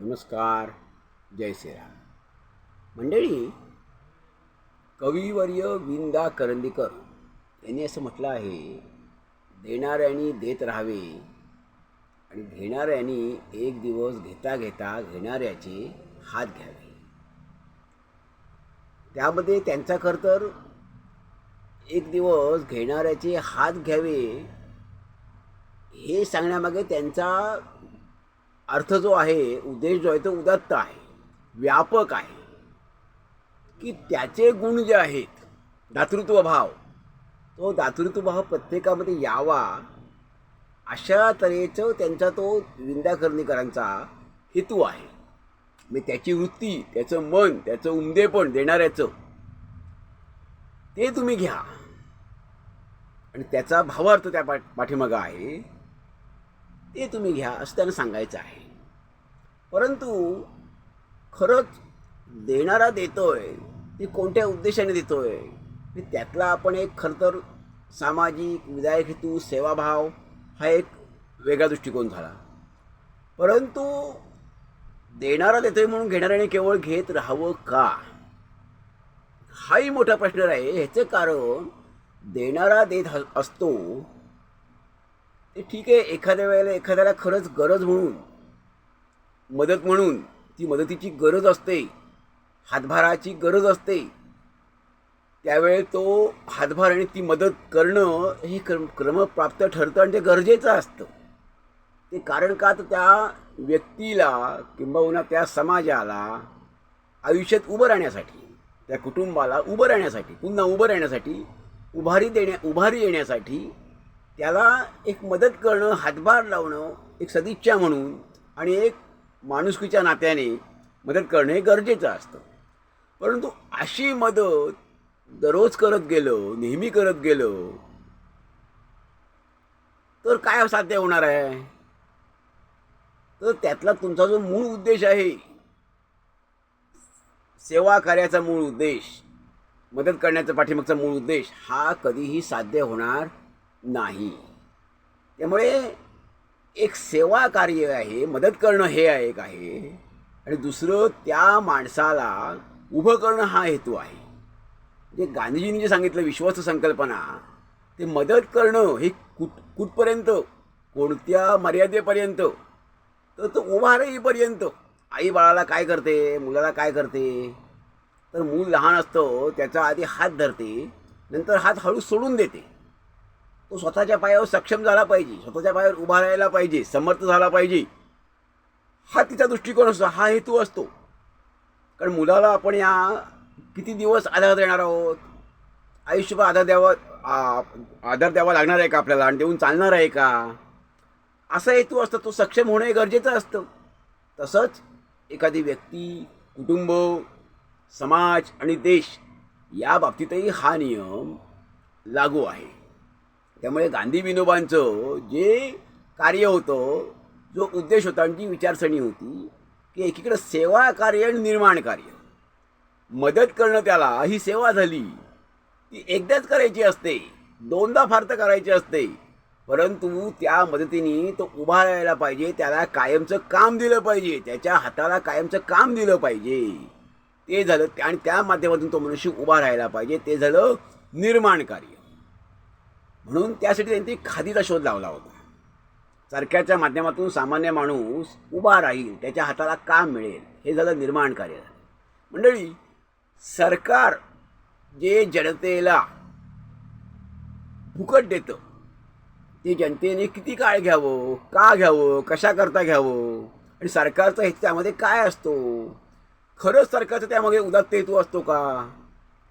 नमस्कार जय श्रीराम. मंडळी कविवर्य विंदा करंदीकर यांनी असं म्हटलं आहे देणाऱ्यांनी देत राहावे आणि घेणाऱ्यांनी एक दिवस घेता घेता घेणाऱ्याचे हात घ्यावे. त्यामध्ये त्यांचा खरं तर एक दिवस घेणाऱ्याचे हात घ्यावे हे सांगण्यामागे त्यांचा अर्थ जो आहे उद्देश जो आहे तो उदात्त आहे व्यापक आहे. की त्याचे गुण जे आहेत दातृत्व भाव तो दातृत्व भाव प्रत्येकामध्ये यावा अशा तऱ्हेचं त्यांचा तो विंदाकर्णीकरांचा हेतू आहे. मी त्याची वृत्ती त्याचं मन त्याचं उमदेपण देणाऱ्याचं ते तुम्ही घ्या. आणि त्याचा भावार्थ त्या पाठीमागं आहे ते तुम्ही घ्या असं त्यांना सांगायचं आहे. परंतु खरंच देणारा देतोय ती कोणत्या उद्देशाने देतोय? की त्यातला आपण एक खरं तर सामाजिक विधायक हेतू सेवाभाव हा एक वेगळा दृष्टिकोन झाला. परंतु देणारा देतोय म्हणून घेणाऱ्याने केवळ घेत राहावं का? हाही मोठा प्रश्न आहे ह्याचं कारण देणारा देत ह- असतो ते ठीक आहे एखाद्या वेळेला एखाद्याला खरंच गरज म्हणून मदत म्हणून ती मदतीची गरज असते हातभाराची गरज असते त्यावेळी तो हातभार आणि ती मदत करणं हे क्रम क्रमप्राप्त ठरतं आणि ते गरजेचं असतं. ते कारण का तर त्या व्यक्तीला किंबहुना त्या समाजाला आयुष्यात उभं राहण्यासाठी त्या कुटुंबाला उभं राहण्यासाठी पुन्हा उभं राहण्यासाठी उभारी देण्या उभारी येण्यासाठी त्याला एक मदत करणं हातभार लावणं एक सदिच्छा म्हणून आणि एक माणुसकीच्या नात्याने मदत करणं हे गरजेचं असतं. परंतु अशी मदत दररोज करत गेलो नेहमी करत गेलो तर काय साध्य होणार आहे? तर त्यातला तुमचा जो मूळ उद्देश आहे सेवा कार्याचा मूळ उद्देश मदत करण्याचा पाठीमागचा मूळ उद्देश हा कधीही साध्य होणार नाही. त्यामुळे एक सेवा कार्य आहे मदत करणं हे एक आहे. आणि दुसरं त्या माणसाला उभं करणं हा हेतू आहे. म्हणजे गांधीजींनी जे सांगितलं विश्वास संकल्पना ते मदत करणं हे कुठ कुठपर्यंत? कोणत्या मर्यादेपर्यंत? तर तो उभा राहीपर्यंत आई बाळाला काय करते? मुलाला काय करते? तर मूल लहान असतं त्याचा आधी हात धरते नंतर हात हळू सोडून देते. तो स्वतःच्या पायावर सक्षम झाला पाहिजे. स्वतःच्या पायावर उभा राहायला पाहिजे समर्थ झाला पाहिजे. हा तिचा दृष्टिकोन असतो हा हेतू असतो. कारण मुलाला आपण या किती दिवस आधार देणार आहोत? आयुष्यभर आधार द्यावा आधार द्यावा लागणार आहे का आपल्याला? आणि देऊन चालणार आहे का? असा हेतू असतो तो सक्षम होणे गरजेचं असतं. तसंच एखादी व्यक्ती कुटुंब समाज आणि देश या बाबतीतही हा नियम लागू आहे. त्यामुळे गांधी विनोबांचं जे कार्य होतं जो उद्देश होता आणि जी विचारसरणी होती की एकीकडं सेवा कार्य आणि निर्माण कार्य. मदत करणं त्याला ही सेवा झाली. ती एकदाच करायची असते दोनदा फार तर करायची असते. परंतु त्या मदतीने तो उभा राहायला पाहिजे त्याला कायमचं काम दिलं पाहिजे त्याच्या हाताला कायमचं काम दिलं पाहिजे. ते झालं आणि त्या माध्यमातून तो मनुष्य उभा राहायला पाहिजे. ते झालं निर्माण कार्य. म्हणून त्यासाठी त्यांनी खादीचा शोध लावला होता. चरख्याच्या माध्यमातून सामान्य माणूस उभा राहील त्याच्या हाताला काम मिळेल हे झालं निर्माण कार्य मंडळी सरकार जे जनतेला फुकट देतं ते जनतेने किती काळ घ्यावं का घ्यावं कशाकरता घ्यावं आणि सरकारचा हे त्यामध्ये काय असतो? खरंच सरकारचं त्यामध्ये उदात्त हेतू असतो का?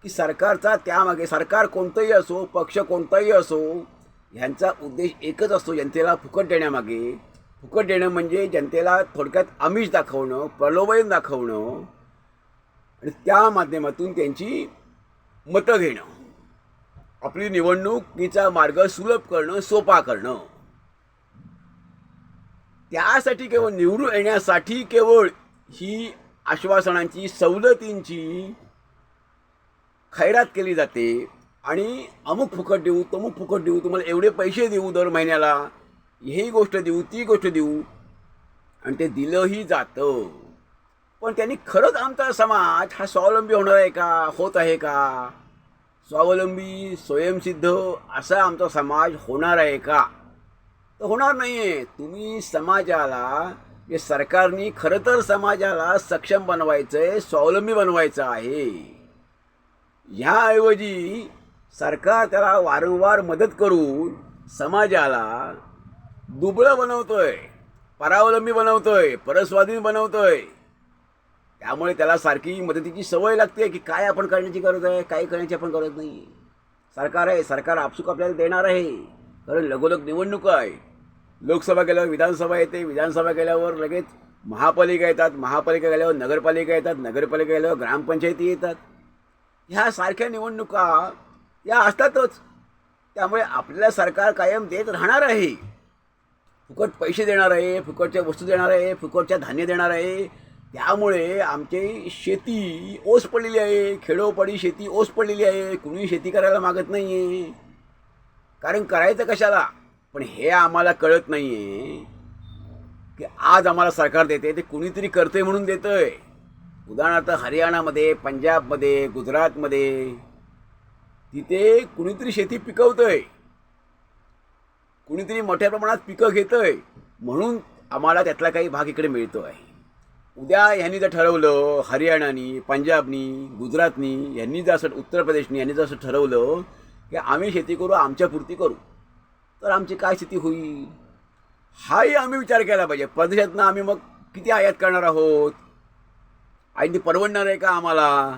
की सरकारचा त्यामागे सरकार कोणतंही असो पक्ष कोणताही असो ह्यांचा उद्देश एकच असतो जनतेला फुकट देण्यामागे. फुकट देणं म्हणजे जनतेला थोडक्यात आमिष दाखवणं प्रलोभन दाखवणं आणि त्या माध्यमातून त्यांची मतं घेणं. आपली निवडणुकीचा मार्ग सुलभ करणं सोपा करणं. त्यासाठी केवळ निवडून येण्यासाठी केवळ ही आश्वासनांची सवलतींची खैरात केली जाते आणि अमुक फुकट देऊ तमुक फुकट देऊ तुम्हाला एवढे पैसे देऊ दर महिन्याला ही गोष्ट देऊ ती गोष्ट देऊ आणि ते दिलंही जातं. पण त्यांनी खरंच आमचा समाज हा स्वावलंबी होणार आहे का होत आहे का? स्वावलंबी स्वयंसिद्ध असा आमचा समाज होणार आहे का? तर होणार नाही आहे तुम्ही समाजाला जे सरकारने खरं तर समाजाला सक्षम बनवायचं आहे स्वावलंबी बनवायचं आहे. ह्याऐवजी सरकार त्याला वारंवार मदत करून समाजाला दुबळं बनवतोय परावलंबी बनवतोय परस्वाधीन बनवतोय. त्यामुळे त्याला सारखी मदतीची सवय लागते की काय आपण करण्याची गरज आहे काय करण्याची आपण गरज नाही. सरकार आहे सरकार आपसूक आपल्याला देणार आहे. कारण लगोलग निवडणुका आहे. लोकसभा गेल्यावर विधानसभा येते विधानसभा गेल्यावर लगेच महापालिका येतात महापालिका गेल्यावर नगरपालिका येतात नगरपालिका गेल्यावर ग्रामपंचायती येतात. ह्या सारख्या निवडणुका या असतातच. त्यामुळे आपल्याला सरकार कायम देत राहणार आहे. फुकट पैसे देणार आहे फुकटच्या वस्तू देणार आहे फुकटच्या धान्य देणार आहे. त्यामुळे आमची शेती ओस पडलेली आहे. खेडोपाडी शेती ओस पडलेली आहे. कुणी शेती करायला मागत नाही आहे कारण करायचं कशाला? पण हे आम्हाला कळत नाही आहे की आज आम्हाला सरकार देते ते कुणीतरी करते म्हणून देतंय. उदाहरणार्थ हरियाणामध्ये पंजाबमध्ये गुजरातमध्ये तिथे कुणीतरी शेती पिकवतोय. कुणीतरी मोठ्या प्रमाणात पिकं घेतोय. म्हणून आम्हाला त्यातला काही भाग इकडे मिळतो आहे. उद्या ह्यांनी जर ठरवलं हरियाणानी पंजाबनी गुजरातनी यांनी जर असं उत्तर प्रदेशनी यांनी जर असं ठरवलं की आम्ही शेती करू आमच्यापुरती करू तर आमची काय स्थिती होईल? हाही आम्ही विचार केला पाहिजे. परदेशातनं आम्ही मग किती आयात करणार आहोत? आणि ती परवडणार आहे का आम्हाला?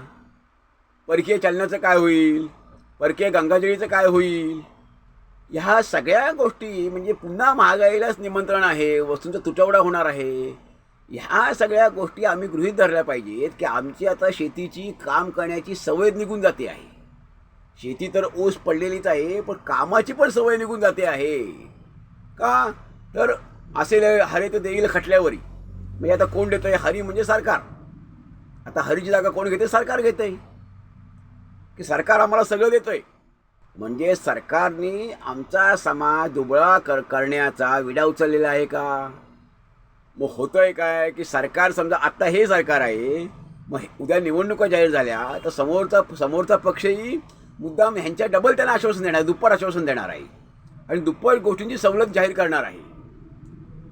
परकीय चलनाचं काय होईल? परकीय गंगाजळीचं काय होईल? ह्या सगळ्या गोष्टी म्हणजे पुन्हा महागाईलाच निमंत्रण आहे वस्तूंचा तुटवडा होणार आहे. ह्या सगळ्या गोष्टी आम्ही गृहीत धरल्या पाहिजेत की आमची आता शेतीची काम करण्याची सवय निघून जाते आहे. शेती तर ओस पडलेलीच आहे पण कामाची पण सवय निघून जाते आहे. का? तर असेल हरे तर देईल खटल्यावरी. म्हणजे आता कोण देतंय? हरी म्हणजे सरकार. आता हरीची जागा कोण घेते? सरकार घेते की सरकार आम्हाला सगळं देतंय. म्हणजे सरकारने आमचा समाज दुबळा कर करण्याचा विडा उचललेला आहे का? मग होतंय काय? की सरकार समजा आत्ता हे सरकार आहे मग उद्या निवडणुका जाहीर झाल्या तर समोरचा समोरचा पक्षही मुद्दाम ह्यांच्या डबल त्यांना आश्वासन देणार आहे दुप्पट आश्वासन देणार आहे. आणि दुप्पट गोष्टींची सवलत जाहीर करणार आहे.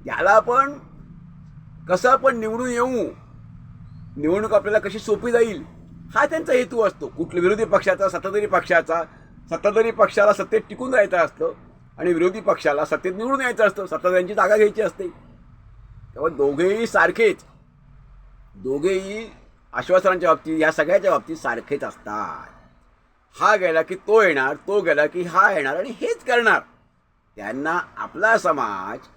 याला पण कसं आपण निवडून येऊ? निवडणूक आपल्याला कशी सोपी जाईल हा त्यांचा हेतू असतो. कुठल्या विरोधी पक्षाचा सत्ताधारी पक्षाचा सत्ताधारी पक्षाला सत्तेत टिकून राहायचं असतं आणि विरोधी पक्षाला सत्तेत निवडून यायचं असतं. सत्ताधाऱ्यांची जागा घ्यायची असते. तेव्हा दोघेही सारखेच दोघेही आश्वासनांच्या बाबतीत या सगळ्याच्या बाबतीत सारखेच असतात. हा गेला की तो येणार तो गेला की हा येणार आणि हेच करणार. त्यांना आपला समाज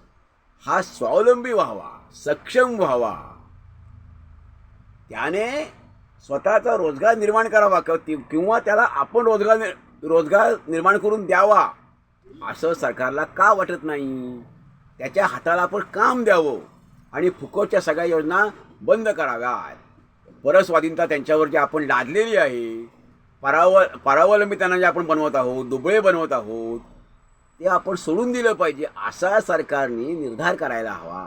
हा स्वावलंबी व्हावा सक्षम व्हावा. त्याने स्वतःचा रोजगार निर्माण करावा किंवा किंवा त्याला आपण रोजगार रोजगार निर्माण करून द्यावा असं सरकारला का वाटत नाही? त्याच्या हाताला आपण काम द्यावं आणि फुकटच्या सगळ्या योजना बंद कराव्यात. परस्वाधीनता त्यांच्यावर जी आपण लादलेली आहे पराव परावलंबी त्यांना जे आपण बनवत आहोत दुबळे बनवत आहोत ते आपण सोडून दिलं पाहिजे असा सरकारने निर्धार करायला हवा.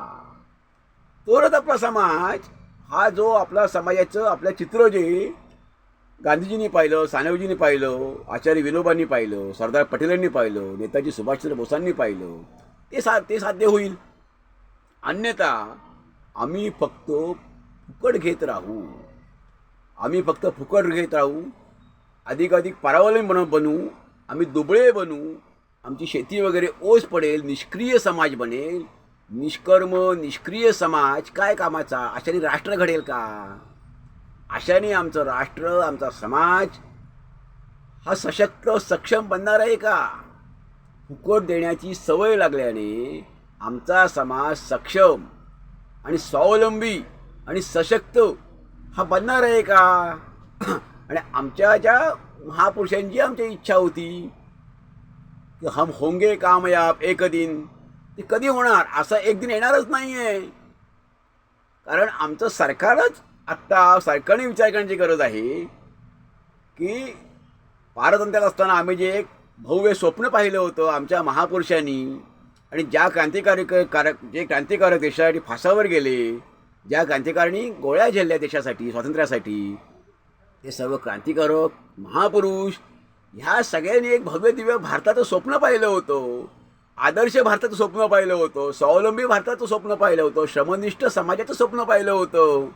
तरच आपला समाज हा जो आपला समाजाचं आपलं चित्र जे गांधीजींनी पाहिलं सानवजींनी पाहिलं आचार्य विनोबांनी पाहिलं सरदार पटेलांनी पाहिलं नेताजी सुभाषचंद्र बोसांनी पाहिलं ते सा ते साध्य होईल. अन्यथा आम्ही फक्त फुकट घेत राहू. आम्ही फक्त फुकट घेत राहू. अधिकाधिक परावलंबी बन बनू. आम्ही दुबळे बनू. आमची शेती वगैरे ओस पडेल निष्क्रिय समाज बनेल. निष्कर्म निष्क्रिय समाज काय कामाचा? अशाने राष्ट्र घडेल का? अशाने आमचं राष्ट्र आमचा समाज हा सशक्त सक्षम बनणार आहे का? फुकट देण्याची सवय लागल्याने आमचा समाज सक्षम आणि स्वावलंबी आणि सशक्त हा बनणार आहे का? आणि आमच्या ज्या महापुरुषांची आमची इच्छा होती की हम होंगे कामयाब एक दिन ते कधी होणार? असं एक दिन येणारच नाही आहे कारण आमचं सरकारच आत्ता सरकारने विचार करण्याची गरज आहे की पारतंत्र्यात असताना आम्ही जे एक भव्य स्वप्न पाहिलं होतं आमच्या महापुरुषांनी आणि ज्या क्रांतिकारी कारक जे क्रांतिकारक देशासाठी फासावर गेले ज्या क्रांतिकारणी गोळ्या झेलल्या देशासाठी स्वातंत्र्यासाठी ते सर्व क्रांतिकारक महापुरुष ह्या सगळ्यांनी एक भव्य दिव्य भारताचं स्वप्न पाहिलं होतं. आदर्श भारताचं स्वप्न पाहिलं होतं स्वावलंबी भारताचं स्वप्न पाहिलं होतं श्रमनिष्ठ समाजाचं स्वप्न पाहिलं होतं.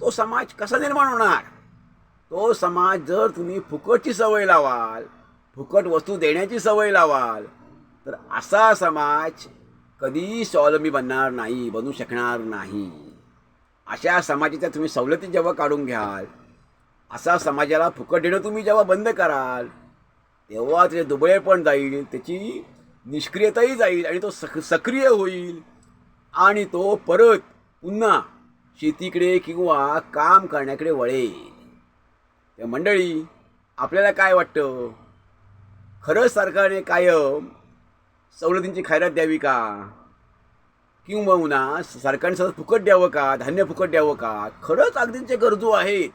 तो समाज कसा निर्माण होणार? तो समाज जर तुम्ही फुकटची सवय लावाल फुकट वस्तू देण्याची सवय लावाल तर असा समाज कधीही स्वावलंबी बनणार नाही बनू शकणार नाही. अशा समाजाच्या तुम्ही सवलती जेव्हा काढून घ्याल असा समाजाला फुकट देणं तुम्ही जेव्हा बंद कराल तेव्हा त्याचे दुबळे पण जाईल त्याची निष्क्रियताही जाईल आणि तो सक सक्रिय होईल. आणि तो परत पुन्हा शेतीकडे किंवा काम करण्याकडे वळेल. त्या मंडळी आपल्याला काय वाटतं? खरंच सरकारने कायम सवलतींची खैरात द्यावी का? किंवा सरकारने सतत फुकट द्यावं का? धान्य फुकट द्यावं का? खरंच अगदींचे गरजू आहेत.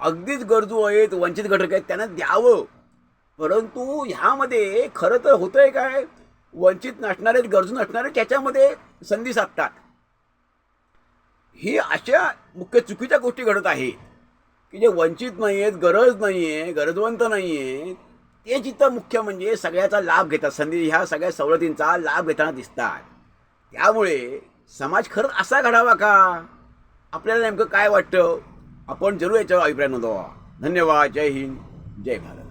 अगदीच गरजू आहेत वंचित घटक आहेत त्यांना द्यावं. परंतु ह्यामध्ये खरं तर होतंय काय? वंचित नसणारे गरजू नसणारे त्याच्यामध्ये संधी साधतात. ही अशा मुख्य चुकीच्या गोष्टी घडत आहेत की जे वंचित नाही आहेत गरज नाही आहे गरजवंत नाही आहे ते जिथं मुख्य म्हणजे सगळ्याचा लाभ घेतात संधी ह्या सगळ्या सवलतींचा लाभ घेताना दिसतात. त्यामुळे समाज खरंच असा घडावा का? आपल्याला नेमकं काय वाटतं? आपण जरूर याच्यावर अभिप्राय नोंदवा. धन्यवाद. जय हिंद. जय भारत.